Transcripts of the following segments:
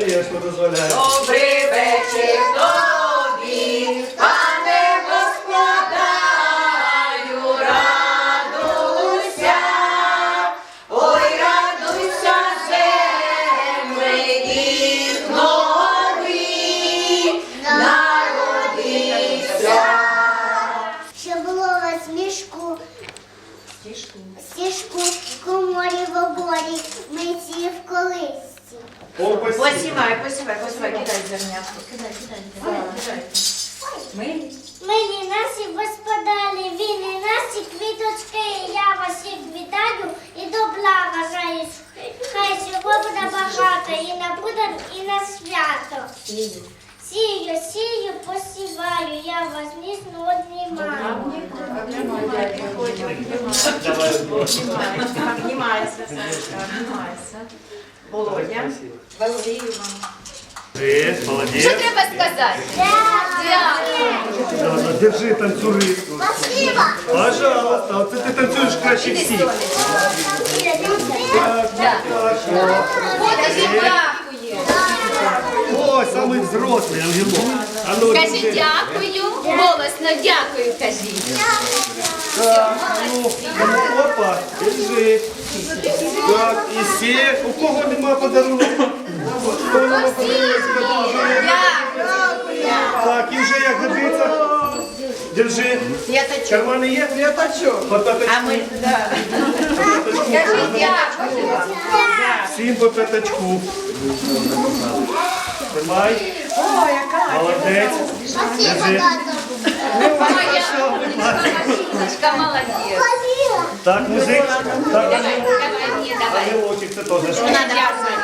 Звісно, дозволяю. Добрий вечір. Посівай, посівай, посівай, кидай зернятко. Кидай, кидай, кидай, кидай. Ми Милі наші господарі, вільні наші квіточки, я вас всіх вітаю і добра бажаю. Хай всього буде багато і на буде, і на свято. Сію, сію, посіваю, я вас ніжно обнімаю. Обнімається, Сашка, обнімається. Володя, Валерію вам. Ти, молодець. Що треба сказати? Дякую. Ладно, Держи, танцюри. Спасибо. Пожалуйста, оце ти танцюєш краще Іди всіх. сюди. Так, так, так. Скажи дякую. О, самий взрослий ангелок. А ну, Скажи держи. дякую. Голосно дякую, кажіть. Так, а ну, держи. Так, і все. У кого нема подарунок? У кого нема подарунок? Так, і вже як годиться. Держи. П'ятачок. Кармани є? П'ятачок. А ми, да. Скажи дякую. Всім по п'ятачку. Тримай. О, яка. Молодець. Держи. Моя Машиночка, молодець. Так, музик. Так, Давай, давай, ні, давай. ангелочек. Вона дякую.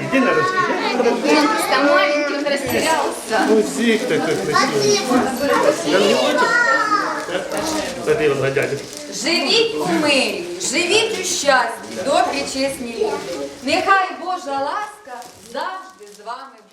Іди на іди. Он просто маленький, он растерялся. Ну, всіх таких красивих. Ангелочек. Ти його дядя. Живіть у мирі, живіть у щасті, добрі, чесні люди. Нехай Божа ласка завжди з вами буде.